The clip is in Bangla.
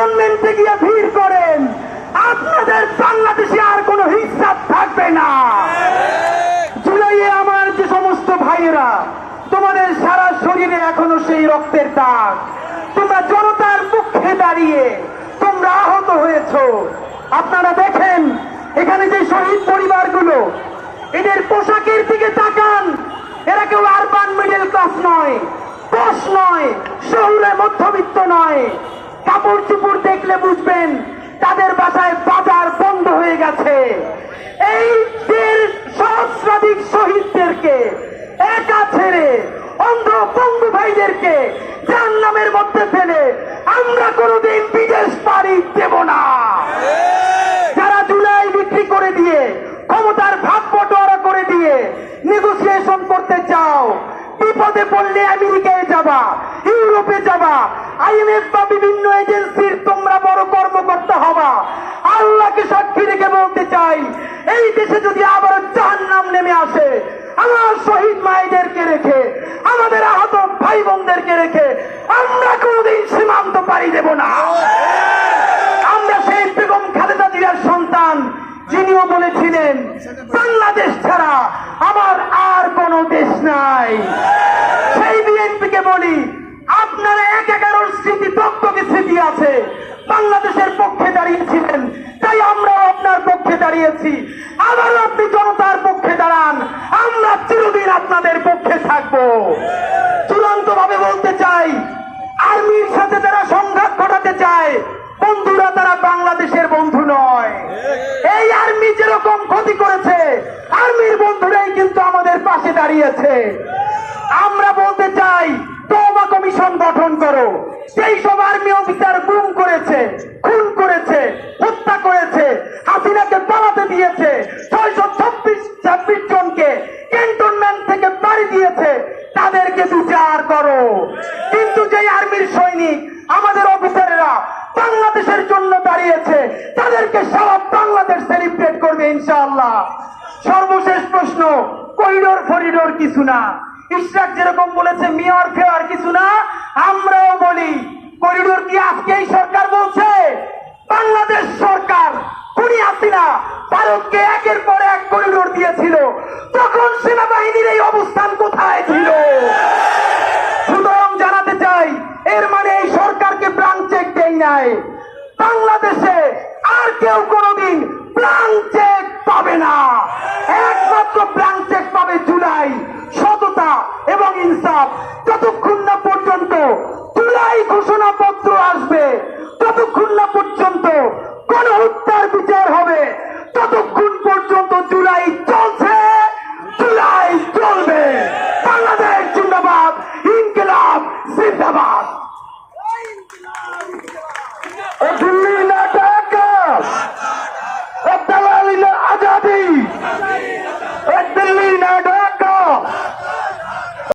ক্যান্টনমেন্টে গিয়ে ভিড় করেন, আপনাদের বাংলাদেশে আর কোনো হিসাব থাকবে না। জুলাইয়ে আমার যে সমস্ত ভাইয়েরা, তোমাদের সারা শরীরে এখনও সেই রক্তের দাগ। তোমরা জনতার মুখে দাঁড়িয়ে তোমরা আহত হয়েছ। আপনারা দেখেন, এখানে যে শহীদ পরিবারগুলো, এদের পোশাকের দিকে তাকান। এরা কেউ আরবান মিডল ক্লাস নয় দশ নয়, শহুরে মধ্যবিত্ত নয়। কাপড় চুপুর দেখলে বুঝবেন তাদের বাসায় বাজার বন্ধ হয়ে গেছে। এই দেড় সহস্রাধিক শহীদদেরকে একা ছেড়ে অন্ধ বন্ধু ভাইদেরকে যার নামের মধ্যে ফেলে আমরা কোনোদিন বিদেশ পাড়ি দেব না। যারা জুলাই বিক্রি করে দিয়ে, ক্ষমতার ভাগ বটোয়ারা করে দিয়ে নেগোসিয়েশন করতে চাও, বিপদে পড়লে আমেরিকায় যাবা। ইউরোপে যাবা। আইএমএফ বা বিভিন্ন এজেন্সির তোমরা বড় কর্মকর্তা হবা। আল্লাহকে সাক্ষী রেখে বলতে চাই, এই দেশে যদি আবার জাহান নাম নেমে আসে, আমার শহীদ মায়েদেরকে রেখে, আমাদের আহত ভাই বোনদেরকে রেখে, আমরা কোনোদিন সীমান্ত পাড়ি দেব না। আমরা সেই বেগম খালেদা জিয়ার সন্তান, যিনিও বলেছিলেন, বাংলাদেশ ছাড়া আমার আর কোনো দেশ নাই। সেই বিএনপিকে বলি আপনারা এক এগারোর স্মৃতি দপ্তকে স্মৃতি আছে। বাংলাদেশের পক্ষে দাঁড়িয়েছিলেন তাই আমরাও আপনার পক্ষে দাঁড়িয়েছি। আবারও আপনি জনতার পক্ষে দাঁড়ান, আমরা চিরদিন আপনাদের পক্ষে থাকব। চূড়ান্ত ভাবে বলতে চাই, আর্মির সাথে যারা সংঘাত ঘটাতে চায়, বন্ধুরা তারা বাংলাদেশের বন্ধু নয়। এই আর্মি যেরকম ক্ষতি করেছে, আর্মির বন্ধুরাই কিন্তু আমাদের পাশে দাঁড়িয়েছে। আমরা বলতে চাই গঠন করো। সেই সব আর্মি অফিসার গুম করেছে, খুন করেছে, হত্যা করেছে, হাসিনাকে পালাতে দিয়েছে, ছয়শো ছাব্বিশ ছাব্বিশ জনকে ক্যান্টনমেন্ট থেকে বাড়ি দিয়েছে, তাদেরকে বিচার করো। কিন্তু যে আর্মির সৈনিক, আমাদের অফিসারেরা বাংলাদেশের জন্য দাঁড়িয়েছে, তাদেরকে সারা বাংলাদেশ সেলিব্রেট করবে ইনশাআল্লাহ। সর্বশেষ প্রশ্ন, করিডোর ফরিডোর কিছু না। ইশরাক যেরকম বলেছে মেয়র ফেয়ার কিছু না, আমরাও বলি। করিডোর কি আজকে এই সরকার বলছে? বাংলাদেশ সরকার, খুনি হাসিনা, ভারতকে একের পর এক করিডোর দিয়েছিল। তখন সেনাবাহিনীর এই অবস্থান কোথায় ছিল? সুতরাং জানাতে চাই, এর মানে এই সরকারকে প্রাণ চেক দেই নাই। বাংলাদেশে আর কেউ কোনোদিন প্রাণ চেক পাবে না। একমাত্র প্রাণ চেক পাবে জুলাই। ইনসাফ যতক্ষণ না পর্যন্ত জুলাই ঘোষণাপত্র আসবে, ততক্ষণ না পর্যন্ত কোন হত্যার বিচার হবে, ততক্ষণ